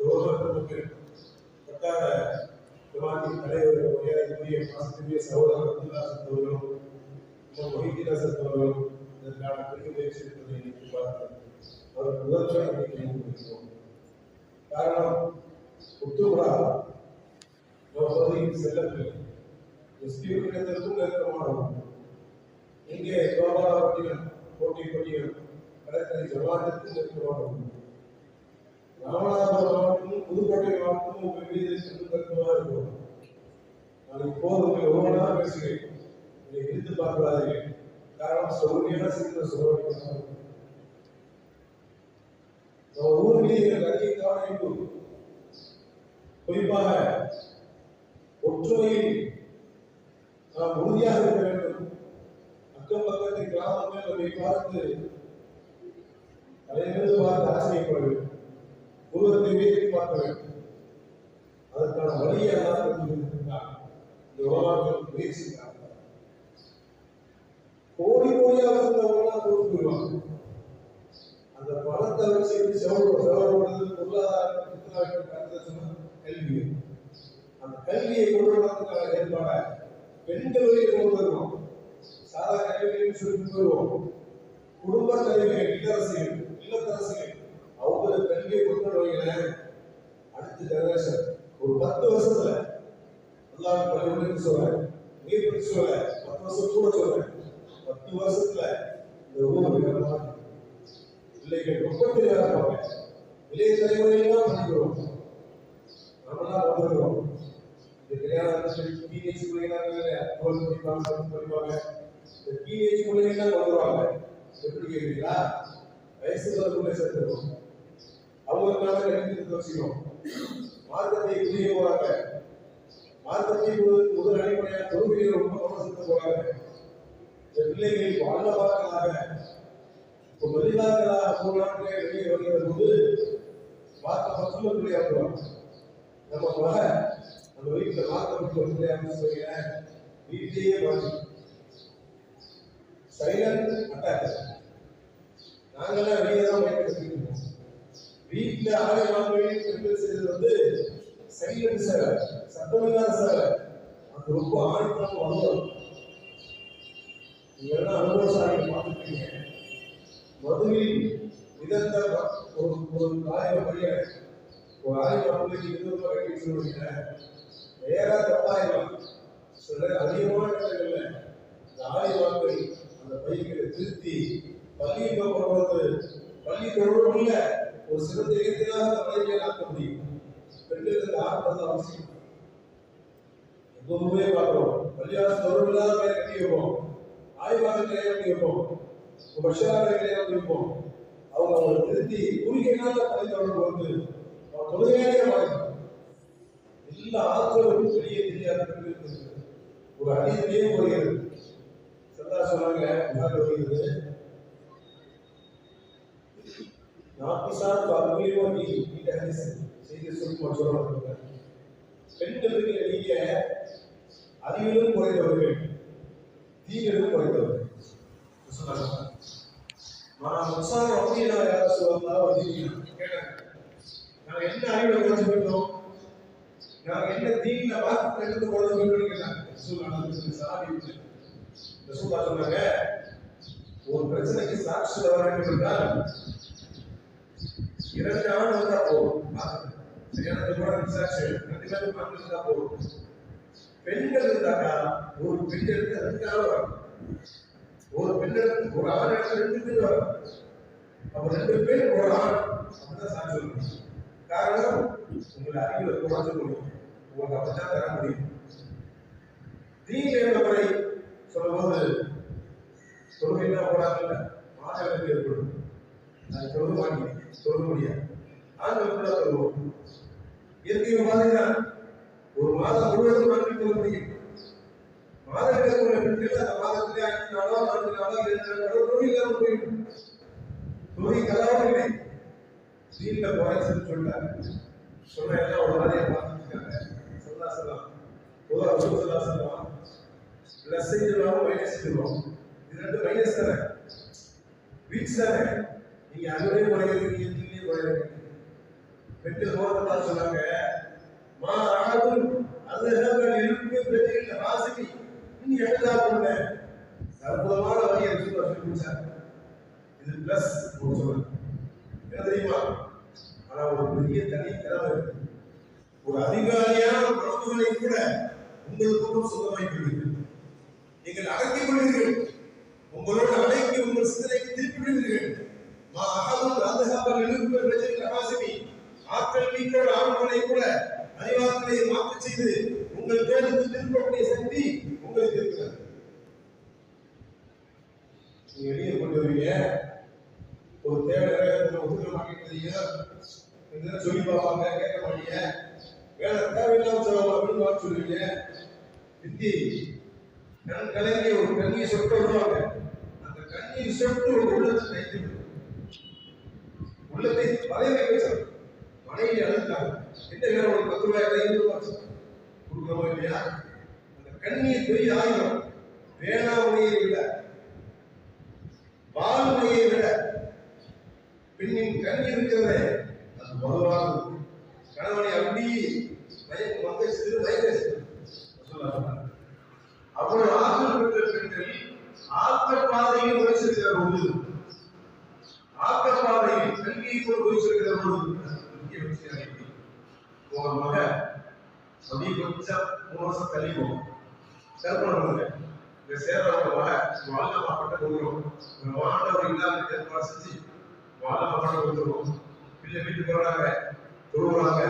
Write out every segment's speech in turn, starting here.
ರೋಗಕ್ಕೆ ಒಟ್ಟಾರ ಪ್ರವಾದಿ ಕಳೆಯವರು ಒಳ್ಳೆಯ ಶಾಸ್ತ್ರೀಯ ಸಹೋದರ ಸತ್ವಗಳು ಮಹಿಗಿನ ಸತ್ವಗಳು ನಾನು ಪ್ರತಿಪೇಕ್ಷಿಸುತ್ತದೆ ಎಂದು ಅವರ ಪ್ರದರ್ಶನಕ್ಕೆ ಕಾರಣ ಹುಟ್ಟುಗಳ ಸಹೋದರಿ ಸೆಲ್ಲಕ್ಕೆ ಎಸ್ ಪಿ ಬೇಕು ಮಾಡೋದು ಹಿಂಗೆ ಸೋಮವಾರ ಕೋಟಿ ಕೋಟಿ ಕಳೆದ ಜಮಾತಕ್ಕೂ ಬೇಕು ಮಾಡೋದು ராமநாதபுரம் மாவட்டமும் புதுக்கோட்டை மாவட்டமும் உங்கள் மீது இருக்கும். நான் இப்போது ஒவ்வொன்றா பேசுகிறேன். இதை காரணம் சொல்லியான சின்ன சொல்ல நம்ம ஊர் மீது அதிக குறிப்பாக ஒற்றுமையில் நாம் உறுதியாக இருக்க வேண்டும். அக்கம் பக்கத்தின் கிராமங்கள் நம்மை பார்த்து தலையிலிருந்து பார்த்து ஆச்சரியப்பட வேண்டும். உருவத்தை பார்க்க வேண்டும். அதற்கான வழியை எல்லாம் இந்த உலகத்தில் கோடி கோடியாக இருந்தவங்களாம் கொடுத்து அந்த பணத்தை வச்சு செலவு செலவு பண்ணுறது பொருளாதார கல்வி அந்த கல்வியை கொண்டு வரதுக்கான ஏற்பாட பெண்களை கொண்டு வருவோம். சாதாரண கல்வின்னு சொல்லி வருவோம் குடும்ப தலைவிகள் இல்லரசிகள் இல்லத்தரசிகள். அவங்க கல்வியை கொண்டு அடுத்த ஜெனரேஷன் ஒரு பத்து வருஷத்துல எல்லாரும் பள்ளிகளுக்கு சொல்றேன் நீ பற்றி சொல்றேன் பத்து வருஷம் கூட சொல்றேன் பத்து வருஷத்துல இந்த ஊர் பிள்ளைகள் ரொம்ப தெளிவாக இருப்பாங்க இளைய தலைமுறையெல்லாம் பண்ணிக்கிறோம். நம்மளாம் வந்துருக்கோம் இந்த கல்யாணம் டீனேஜ் படிப்பாங்க படிப்பாங்க. இந்த டீனேஜ் எப்படி கேட்குறீங்களா வயசு வரக்குள்ளே சேர்த்துருவோம் அவங்களுக்காக கல்வி வச்சுக்கணும் மார்க்கத்தை புரிய போறாங்க மார்க்கத்தை முதல் அடிப்படையாக தொழுகையில் ரொம்ப கவனம் போறாங்க இந்த பிள்ளைகள் வாழ்வார்களாக இப்போ வெளிநாடுகளாக போனாங்களே வெளியே வருகிற போது மார்க்க பிள்ளையா பிள்ளையாக்குவாங்க நம்ம மக நம்ம வீட்டில் மார்க்க பக்கம் பிள்ளையான்னு சொல்லிக்கிறேன் வீட்லேயே மாற்றி சைலண்ட் அட்டாக். நாங்களாம் வெளியே தான் பயன்படுத்திட்டு வீட்டில் ஆலை வாங்கவே பெண்கள் செய்தது வந்து சைலண்ட் சேவை சத்தமில்லாத சார். அது ரொம்ப ஆழ்த்தம் வந்தோம் நீங்க எல்லாம் அனுபவசாலியை பார்த்துருக்கீங்க மதுவில் மிதந்த ஒரு ஒரு காய பையன் ஒரு ஆயிரம் பிள்ளைக்கு இருபது ரூபாய் கட்டி சொல்லுவீங்க. நேராக தப்பாயிரம் சில அதிகமான இடங்கள்ல இந்த ஆயிரவாக்கள் அந்த பைகளை திருத்தி பள்ளியில் போகிறது பள்ளி தொடர்பு இல்லை. ஒரு சிறந்த இயற்கையாக அந்த பள்ளியை முடியும் பெண்களுக்கு ஆர்வம் அவசியம் எப்பவுமே பார்க்கிறோம் கல்யாணம் தொடர்பில்லாத இல்லாத பேரை கட்டி வைப்போம். ஆய்வாக கிடையாது கட்டி வைப்போம். பஷாரை வைப்போம். அவங்க அவங்க திருத்தி குறுகிய நாளில் தொடர்பு வந்து தொழுகையாக எல்லா ஆட்களும் வெளியே தெரியாத பெண்களுக்கு ஒரு அடியிலேயே வருகிறது சந்தா சொன்னாங்க வருகிறது நாப்பிசார் பல்வேறு நீ இந்த ஹதீஸ் செய்தி சுருக்கமாக சொல்லப்படுங்க பெண்களுக்கு நீங்க அறிவிலும் குறைந்தவர்கள் தீவிலும் குறைந்தவர்கள். நான் முசார் சொல்லுவாங்க வந்து கேட்டாங்க. என்ன அறிவை குறைஞ்சு போயிட்டோம் என்ன தீன்ல வாக்கு எடுத்து குறைஞ்சு சாதி சொன்னாங்க ஒரு பிரச்சனைக்கு சாட்சி சொல்ல என்றால் இரண்டு ஆண்டு வந்தா போதும் சரியான கூட விசாரிச்சு ரெண்டு பேரும் பார்த்து இருந்தா போதும் பெண்கள் இருந்தாக்கா ஒரு பெண் எடுத்து அதுக்காக வரும் ஒரு பெண் எடுத்து ஒரு ஆண் எடுத்து ரெண்டு பேர் வரும் அப்ப ரெண்டு பேர் ஒரு ஆண் அப்படிதான் சாட்சி சொல்லணும் காரணம் உங்களை அறிவை குறைஞ்சு கொடுக்கும் உங்களுக்கு அப்படித்தான் தர முடியும் தீன் என்ற முறை சொல்லும்போது தொழுகைனா போறாங்கல்ல மாற்றங்கள் ஏற்படும் அது தொழுக மாட்டேன் சொல்ல முடியாது. ஆண்கள் சொல்லுவோம் இயற்கை மாதிரிதான் ஒரு மாதம் முழுவதும் நன்றி சொல்ல முடியும். மாதங்களுக்கு அந்த மாதத்திலே ஐந்து நாளோ நான்கு நாளோ இரண்டு நாளோ இல்லாமல் போயிடும். கலாவும் இல்லை. குறைச்சுன்னு சொல்லிட்டாங்க. சொன்ன எல்லாம் ஒரு மாதிரியா பார்த்துருக்காங்க சொல்லா சொல்லலாம் பொதுவாக சொல்லா சொல்லலாம் பிளஸ் செஞ்சிருவாங்க மைனஸ் இது ரெண்டு மைனஸ் தானே? வீக்ஸ் தானே? நீங்க அங்கே குறையிறீங்க கீழே குறையிறீங்க சொன்னாங்க. மா அகதும் அதுஹபல் இருக்கு பெற்றில் ராசினி நீ எழுதா அற்புதமான வரியை இது பிளஸ் ஒரு என்ன தெரியுமா? ஆனா ஒரு பெரிய தனி திறமை இருக்கு ஒரு அதிகாரியான உறவுகளை கூட உங்களுக்கும் சொந்தமாக்கி நீங்கள் அடக்கிக் கொள்வீர்கள். உங்களோட அடக்கி உங்கள் சிந்தனைக்கு திருப்பி விடுவீர்கள் மா அகதும் அதுஹபல் இருக்கு பெற்றில் ஆற்றல் மீட்டோட ஆண்களை கூட அறிவாற்றலை மாற்ற செய்து உங்கள் தேர்வுக்கு திருப்பக்கூடிய சக்தி உங்களுக்கு இருக்கிறது. நீங்க வெளியே கொண்டு வருவீங்க. ஒரு தேவை நிறைவேற்ற மாட்டேங்கிறீங்க சொல்லி பார்ப்பாங்க கேட்க மாட்டீங்க. வேலை தேவையில்லாம சொல்லுவாங்க அப்படின்னு சொல்லுவீங்க. வித்தி கண் கலங்கி ஒரு கண்ணீர் சொட்டு வருவாங்க அந்த கண்ணீர் சொட்டு ஒரு உள்ளத்தை கைத்து உள்ளத்தை வரைய வைக்க மனைவி அழுத்தாங்க என்ன வேணும் ஒரு பத்து ரூபாய் இருபது ரூபாய் கொடுக்குறோமா இல்லையா? அந்த கண்ணீர் பெரிய ஆயுதம் வேளாண்மையை விட வாழ்மையை விட பெண்ணின் கண் இருக்கிறதே அது வலுவானது கணவனை அப்படி மயக்க சிறு மயக்க அவ்வளவு ஆற்றல் பெற்ற பெண்கள் ஆக்க பாதையில் முயற்சிக்கிற பொழுது ஆக்க பாதையில் கல்வியை கொண்டு முயற்சிக்கிற பொழுது முக்கிய விஷயம் இருக்கு. உங்க மக மூணு வருஷம் தள்ளி போகும் பண்ணுங்க இந்த சேரவங்க மக வாழ்ந்த மாப்பட்ட கொடுக்குறோம் இந்த இல்லாத ஏற்பாடு செஞ்சு வாழ்ந்த கொடுத்துருவோம் பிள்ளை வீட்டுக்கு வர்றாங்க தொழுவாங்க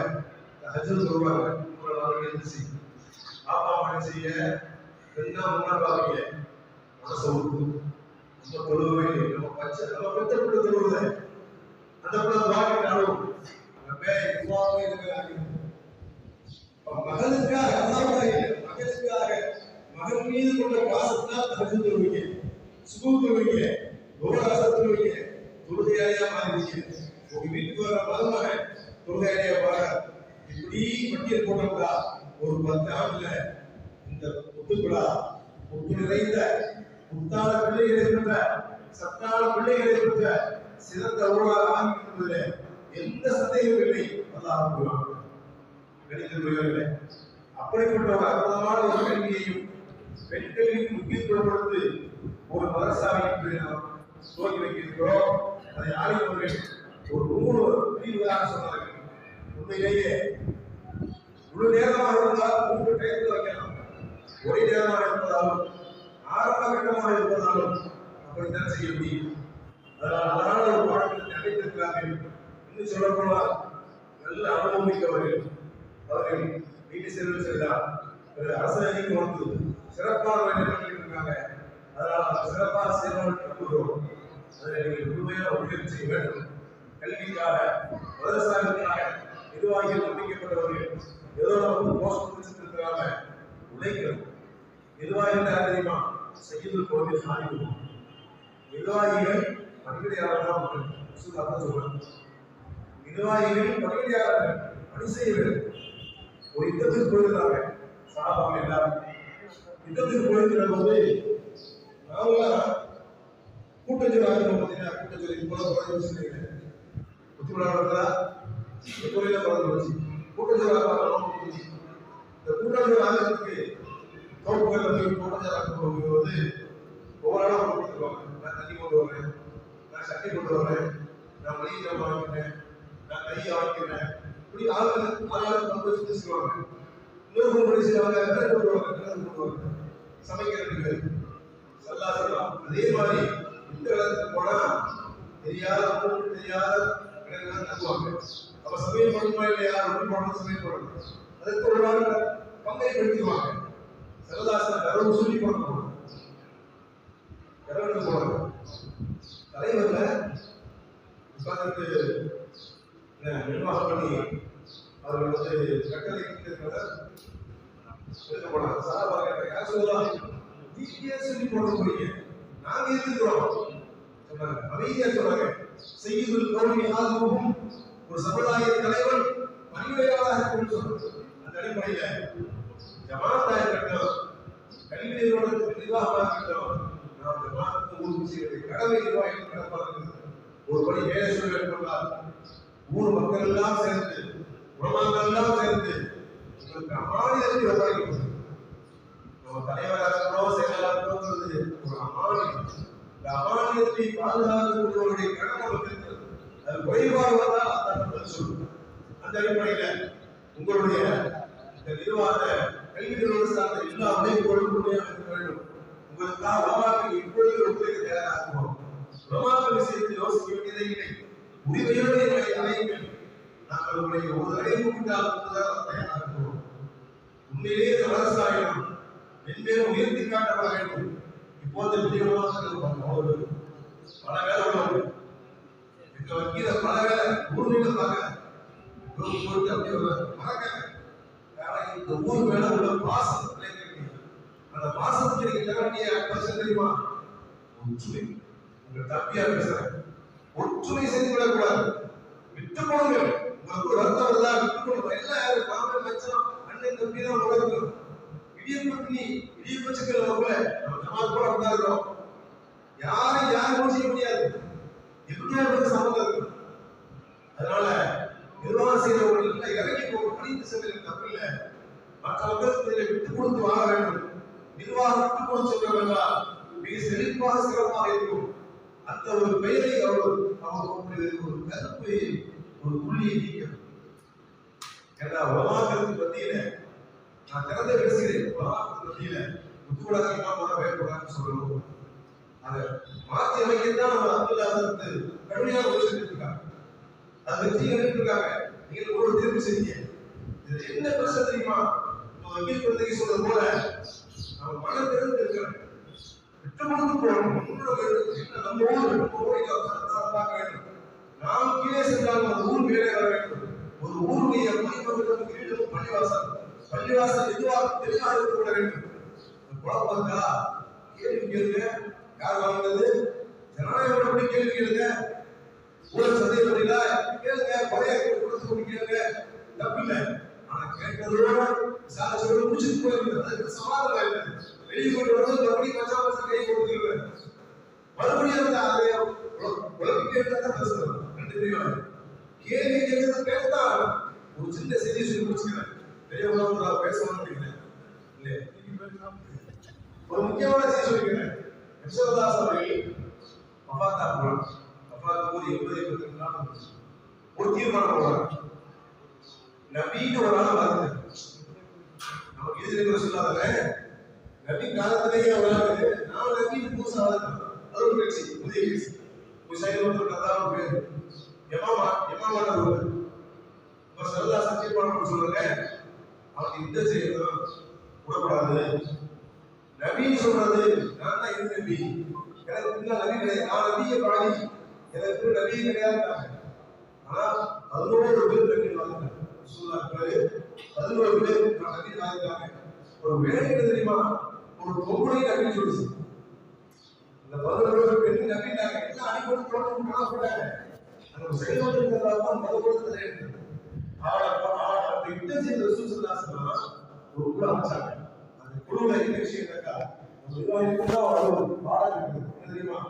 ஹஜ்ஜு தொழுவாங்க மூணு நாள் எழுந்துச்சு பாப்பா செய்ய பெண்ணா பாவீங்க மனசை விட்டு நம்ம தொழுவே நம்ம பச்சை நம்ம பெத்த பிள்ளை தொழுவுது அந்த பிள்ளை வாங்கிட்டாலும் அந்த பேய் துவாவே இருக்கிறாங்க மகனுக்காக மகன் மீது கொண்ட பாசத்தால் தகுதி தொழுவீங்க சுகு தொழுவீங்க தூராசம் தொழுவீங்க தொழுகையாளியா மாறிவீங்க உங்க வீட்டுக்கு வர மருமகன் தொழுகையாளியா பாரு இப்படி பட்டியல் போட்டோம்னா ஒரு பத்து ஆண்டுல இந்த முத்துக்குழா முத்து நிறைந்த முத்தான பிள்ளைகளை பெற்ற சத்தான பிள்ளைகளை பெற்ற சிறந்த ஊழலாக ஆகிவிட்டதில்லை எந்த சந்தேகமும் இல்லை. அல்லாஹ் கூறுவான் கணிதர்களே அப்படிப்பட்ட ஒரு அற்புதமான ஒரு கல்வியையும் பெண் கல்விக்கு முக்கியத்துவம் கொடுத்து ஒரு மதரசாவை துவக்கி வைத்திருக்கிறோம். அதை ஆளுநர்கள் ஒரு நூறு பிரிவுகளாக சொன்னார்கள். உண்மையிலேயே முழு நேரமாக இருந்தால் மூன்று டயத்தில் வைக்கலாம். ஒரே நேரமாக இருப்பதாலும் ஆரம்ப கட்டமாக இருப்பதாலும் அப்படித்தான் செய்ய முடியும். அதனால் அதனால ஒரு பாடத்திட்டத்தை அமைத்திருக்கிறார்கள் இன்னும் சொல்லப்போனால் நல்ல அனுபவமிக்கவர்கள் அவர்கள் வீட்டு செல்வம் செய்தார் ஒரு அரசாங்கம் கொடுத்து சிறப்பான வேலை பண்ணிட்டு இருக்காங்க. அதனால் அந்த சிறப்பான சேவை நம்புகிறோம் அதை நீங்கள் முழுமையாக உறுதி செய்ய வேண்டும். கல்விக்காக விவசாயத்துக்காக நிர்வாகிகள் நம்பிக்கப்பட்டவர்கள் ஏதோ நமக்கு போஸ்ட் பிடிச்சிருக்கிறாங்க உழைக்கிறோம் நிர்வாகிகள் யார் தெரியுமா? செய்யுது கோவில் சாதிக்கும் நிர்வாகிகள் பணிவிடையாளர்களாக மக்கள் அதான் சொல்றேன். நிர்வாகிகள் பணிவிடையாளர்கள் பணி செய்ய வேண்டும். யுத்தத்துக்கு போயிருந்தாங்க சாபாங்க எல்லாரும். யுத்தத்துக்கு போயிருக்கிற போது நாங்களாம் கூட்டச்சொல் ஆகணும் பார்த்தீங்கன்னா கூட்டச்சொல் இது போல குறைஞ்சு வச்சுருக்கீங்க. புத்திமலாளர்களா எப்போதுமே குறைஞ்சு வச்சு. கூட்டச்சொல் ஆகணும் இந்த கூட்டச்சொல் ஆகிறதுக்கு தோப்புகளில் போய் கூட்டச்சொல் ஆக போகும்போது ஒவ்வொரு நாளும் கொடுத்துருவாங்க. நான் தண்ணி கொண்டு வரேன். நான் சட்டை கொண்டு வரேன். நான் மளிகை ஜாமான் நான் கையை வாங்கிக்கிறேன். இப்படி ஆளுநர் ஆளுநர் பங்கு வச்சு பேசுவாங்க இன்னொரு முறை செய்வாங்க வேற கொண்டு வாங்க வேற கொண்டு சமைக்கிறதுக்கு சல்லா சொல்லலாம் அதே மாதிரி இந்த இடத்துக்கு போனா தெரியாத அவங்களுக்கு தெரியாத இடங்கள்லாம் தங்குவாங்க. அப்ப சமயம் பண்ணுமா இல்லையா? ஒன்று போடணும் சமயம் போடணும். அதுக்கு ஒரு நாள் பங்கை படுத்திடுவாங்க சரதாசன் கரவு சொல்லி பண்ணணும் கரவு போடணும். தலைவர்ல உட்கார்ந்து நிர்வாகம் பண்ணி அவர்கள் வந்து கட்டளை போனாங்க. சார் யார் சொல்லலாம் நீங்க சொல்லி போட போறீங்க. நாங்க இருக்கிறோம் சொன்னாங்க. அமைதியா சொன்னாங்க. செய்யுதல் கௌரி ஒரு சமுதாய தலைவன் பணிவையாளராக இருக்கும்னு சொன்னாங்க. அந்த அடிப்படையில ஜமாத்தாக இருக்கட்டும் கல்வி நிறுவனத்துக்கு நிர்வாகமாக இருக்கட்டும் நாம் ஜமாத்துக்கு ஊர் செய்வது கடமை நிர்வாகிகள் ஒரு படி வேலை சொல்ல ஊர் மக்கள் எல்லாம் சேர்ந்து உலகங்கள் எல்லாம் சேர்ந்து உங்களுக்கு அமானியத்தை வரவழைக்கும் நம்ம தலைவராக இருக்கிறோம் செயலாளராக இருக்கிறோங்கிறது ஒரு அமானியம் இந்த அமானியத்தை பாதுகாக்கக்கூடியவருடைய கடன் நமக்கு இருக்கிறது அது குறைபாடு வந்தால் அந்த பதில் அந்த அடிப்படையில உங்களுடைய இந்த நிர்வாக கல்வி நிறுவனம் சார்ந்த எல்லா அமைப்புகளும் உண்மையாக இருக்க வேண்டும். உங்களுக்காக உலமாக்கள் இப்பொழுது ஒத்துழைக்க தயாராகுவோம் உலமாக்கள் விஷயத்தை யோசிக்க வேண்டியதே இல்லை. உரிமையோடு எங்களை அழையுங்கள் நாங்கள் உங்களை ஒரு தடவை கூப்பிட்டால் கூடுதலாக உண்மையிலேயே விவசாயம் மென்மேலும் உயர்த்தி காட்டப்பட வேண்டும் இப்போது பல வேலை உள்ளவர்கள் எங்க வக்கீல பல வேலை ஊர்ல பார்க்க போட்டு அப்படி இந்த ஊர் மேல உள்ள பாசம் அந்த பாசத்துக்கு நீங்க தர வேண்டிய தெரியுமா ஒற்றுமை தம்பியா பேசுறேன். ஒற்றுமை செய்து விடக்கூடாது விட்டு போடுங்கள் உங்களுக்கு ஒரு வருத்தம் வருதா? விட்டு போடுங்க எல்லாம் யாரு மாமன் மச்சம் அண்ணன் தம்பி தான் உலகம் இடியப்பட்டு நீ இடியப்பச்சுக்கள் நம்மள நம்ம ஜமாத் கூட உட்காருக்கிறோம் யாரும் யாரும் செய்ய முடியாது. எப்படியாவது சம்மந்தம் இருக்கு அதனால நிர்வாகம் செய்தவர்கள் இறங்கி போக பணிந்து செல்வது தப்பு இல்லை. மற்ற மக்களுக்கு இதில் விட்டு கொடுத்து வாழ வேண்டும். நிர்வாகம் விட்டு கொடுத்து சென்றவர்களால் மிக செழிப்பாக சிறப்பாக இருக்கும். அந்த ஒரு பெயரை அவர் அவர் ஒரு ஒரு கருப்பை ஒரு புள்ளியை நீக்க ஏன்னா உலகத்துக்கு மத்தியில நான் திறந்த பேசுகிறேன் உலகத்துக்கு மத்தியில முத்துக்கூடாதுமா போல வேறுபடாதுன்னு சொல்லணும். அதை மாற்றி அமைக்கத்தான் நம்ம அப்துல்லா வந்து கடுமையாக உழைச்சிட்டு இருக்காங்க அதை வெற்றி கண்டுட்டு இருக்காங்க நீங்கள் ஒரு தீர்ப்பு செஞ்சீங்க இது என்ன பிரச்சனை தெரியுமா? நம்ம வக்கீல் குழந்தைக்கு சொல்றது போல நம்ம மனம் திறந்து இருக்கிறோம் விட்டு கொடுத்து போகணும் நம்ம நாம் கீழே சென்றால் அந்த ஊர் மேலே வர வேண்டும் ஒரு ஊருடைய மணிமண்டலம் கீழும் பள்ளிவாசல் பள்ளிவாசல் எதுவாக தெளிவாக இருக்கக்கூட வேண்டும் குழப்பம் இருக்கா கேள்வி கேளுங்க யார் வாங்கினது ஜனநாயகம் எப்படி கேள்வி கேளுங்க ஊழல் சந்தேகப்படல கேளுங்க பழைய கொடுத்து கேளுங்க தப்பில்லை ஆனா கேட்கறதோட சாட்சியோட முடிச்சுட்டு போயிருக்கு அதுக்கு சமாதானம் இல்லை வெளியே கொண்டு வரது மறுபடியும் கச்சா மறுபடியும் அந்த அதை உலகம் கேட்டா பேசுறேன் ரெண்டு தெரியும்? கேள்வி கேட்கறது கேட்டா ஒரு சின்ன செய்தி சொல்லி முடிச்சுக்கிறேன். பெரிய பேச மாட்டேங்கிறேன். இல்லையா? ஒரு முக்கியமான செய்தி சொல்லிக்கிறேன். யசோதாஸ் அவர்கள் மகாத்தா போறாங்க மகாத்தா போது எண்பது எண்பத்தி நாள் ஒரு தீர்மானம் போடுறாங்க. நபின்னு ஒரு ஆள் வருது நமக்கு இது நபி காலத்திலேயே ஒரு ஆள் நான் நபின்னு புதுசா அது ஒரு கட்சி புதிய கட்சி முசைலம் ஒரு கதா ஒரு பேர் எமாமா எமாமான ஒரு இப்ப சரதா சத்தியபானம் சொல்றாங்க அவனுக்கு இந்த செய்யணும் விடக்கூடாது. நபின்னு சொல்றது நான் தான் இது நபி. எனக்கு பின்னால் நபி கிடையாது. நான் நபியை பாடி எனக்கு நபியே கிடையாது ஆனா பதினோரு பேர் நபி வாழ்ந்தாங்க. சொல்லாரு பதினோரு பேர் நான் நபி வாழ்ந்தாங்க. ஒரு வேலை தெரியுமா? ஒரு பொம்பளை நபி சொல்லுச்சு இந்த பதினோரு பெண் நபிட்டாங்க எல்லாம் அடிப்படை தோட்டம் காண போட்டாங்க அந்த செயல்பாட்டுங்கிறதா அவளை யுத்தம் செய்த ரசூசல்லாசனா ஒரு குழு அமைச்சாங்க. அந்த குழுல என்ன விஷயம் கேட்டா நிர்வாகிக்கு தான் ஒரு பாடம் இருக்குது தெரியுமா?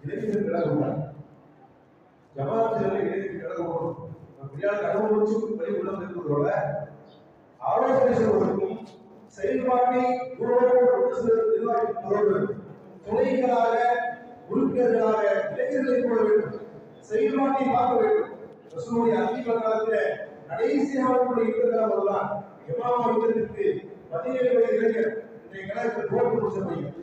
இளைஞர் கிடக்கூடாது ஜமாத்தில் இளைஞர் கிடக்கணும் அப்படியான அனுபவிச்சு வழி உள்ள இருக்கிறதோட ஆலோசனை செயல்பாட்டை நிர்வாகிப்பதோடு உறுப்பினர்களாக இளைஞர்களை போட வேண்டும் செயல்பாட்டை பார்க்க வேண்டும். ரசூலுடைய அந்திம காலத்தில் கடைசியாக அவர்களுடைய யுத்தத்தில் வரலாம் இமாமா யுத்தத்திற்கு பதினேழு வயது இளைஞர். இன்றைய கணக்கு தோற்று முடிச்ச பையன்.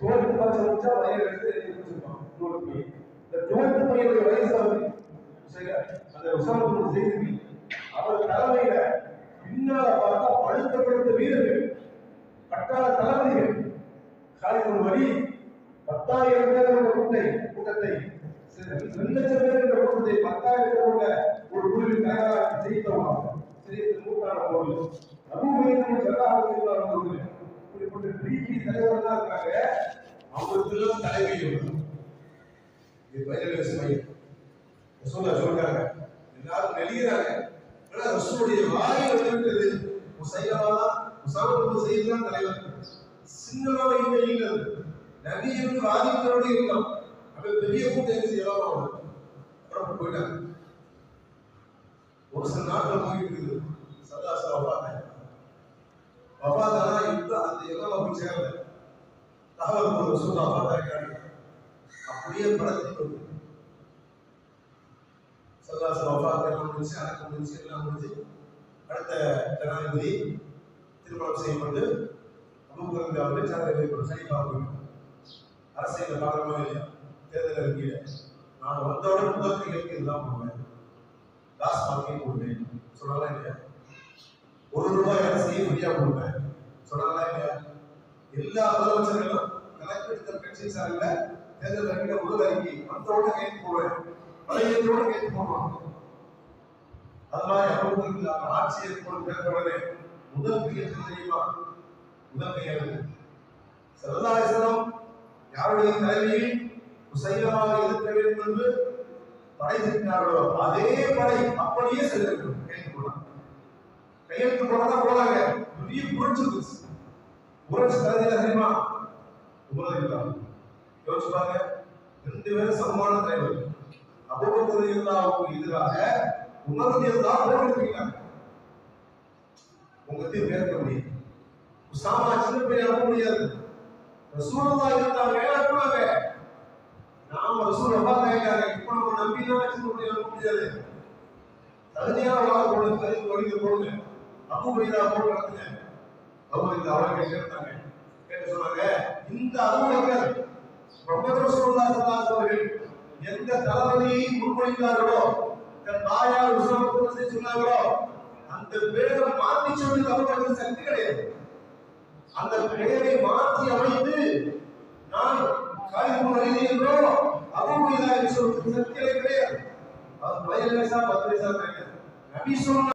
தோற்று பார்த்து முடிச்சா பதினேழு வயசு முடிச்சிருப்பான் தோற்று பையன். இந்த தோற்று பையனுடைய வயசு அவரு. அந்த உசாமத்து செய்தி அவர் தலைமையில பின்னால பார்த்தா பழுத்த பழுத்த வீரர்கள். பட்டாள தளபதிகள் காலிதன் வழி பத்தாயிரம் பேர் கூட்டை கூட்டத்தை ரெண்டு லட்சம் பேர் என்ற கூட்டத்தை பத்தாயிரம் பேர் ஒரு குழுவில் தயாராக ஜெயித்தவங்க சிறிய போது அபூபையின் ஜல்லாஹ் போது இப்படிப்பட்ட பெரிய இருக்காங்க. அவங்களுக்கு தலைமை இது பதினேழு சமயம் ரசூலா சொல்றாங்க எல்லாரும் நெளிகிறாங்க. ஆனா ரசூலுடைய வாயில் வந்துவிட்டது முசைலமா முசாமது செய்தான் தலைவர். சின்னமாக இல்லை இல்லை. நபி என்று வாதிக்கிறோடு இருந்தோம். அப்ப பெரிய கூட்டம் செய்யலாம் போயிட்டாங்க. ஒரு சில நாட்கள் போயிட்டு இருக்குது. சல்லாசா வஃபாத்தாங்க வஃபாத்தானா இப்ப அந்த எல்லாம் போய் சேரல தகவல் அப்படியே படத்தை கொண்டு சல்லாசா வஃபாத் எல்லாம் முடிச்சு அடக்கம் முடிச்சு எல்லாம் முடிச்சு அடுத்த ஜனாதிபதி திருமணம் செய்யப்பட்டு அபுபக்கர் அவர்கள் ஜனாதிபதி சனிப்பா போயிட்டாங்க அரசியல் பார்க்கறமா இல்லையா? தேர்தல் அறிக்கையில. நான் வந்தவுடன் முதல் நிகழ்ச்சி இதுதான் போடுவேன். லாஸ்ட் மார்க்கெட் போடுவேன். சொல்லலாம் இல்லையா? ஒரு ரூபாய் அரசியை ஃப்ரீயா கொடுப்பேன் சொல்லலாம் இல்லையா? எல்லா முதலமைச்சர்களும் கணக்கெடுத்த கட்சி சார்பில் தேர்தல் அறிக்கையில முதல் அறிக்கை. வந்தவுடன் கைது போடுவேன். பழையத்தோடு கைது போடுவாங்க. அது மாதிரி அபுபக்கர் ஆட்சி ஏற்படும் உடனே முதல் பெயர் தெரியுமா முதல் பெயர் செல்லாசனம் யாருடைய தலைமையில் குசைலமாக இருக்க வேண்டும் என்று படை திட்டினார்களோ அதே படை அப்படியே செல்லிருக்கும் கையெழுத்து போனாங்க கையெழுத்து போனதான் போனாங்க பெரிய புரட்சி இருந்துச்சு புரட்சி தலைமையில தெரியுமா? உமரதில்லாம் யோசிச்சு பாருங்க. ரெண்டு பேரும் சமமான தலைவர். அபுபக்கரதில்லாவுக்கு எதிராக உமரதில்லா இருந்தா உங்க தீர்ப்பு ஏற்க பண்ணி. உசாமா சின்ன பையன் அனுப்ப முடியாது. ரசூலா இருந்தாங்க அனுப்புனாங்க நாம ரசூல் அப்பா கேட்டாங்க இப்ப நம்ம நம்பினா சின்ன பையன் அனுப்ப முடியாது. தகுதியான வாழ போடுங்க தகுதி வழிக்கு போடுங்க. அப்பு பைதா போட்டு நடத்துங்க. அவங்க இந்த அவரை கேட்டாங்க கேட்டு சொன்னாங்க இந்த அலுவலகர் முகமது ரசூலுல்லா ஸல்லல்லாஹு அவர்கள் எந்த தளபதியை முன்மொழிந்தார்களோ தன் தாயார் உசாமத்து சொன்னார்களோ அந்த பேரை மாற்றி சொல்லி அவர்களுக்கு சக்தி கிடையாது. அந்த பெயரை மாற்றி அமைத்து நான் காலிபுரம் அழிதி என்றோ அபுபைதா என்று சொல்வதற்கு சக்தியே கிடையாது. அது பதினேழு பத்து வயசா கிடையாது நபி சொன்ன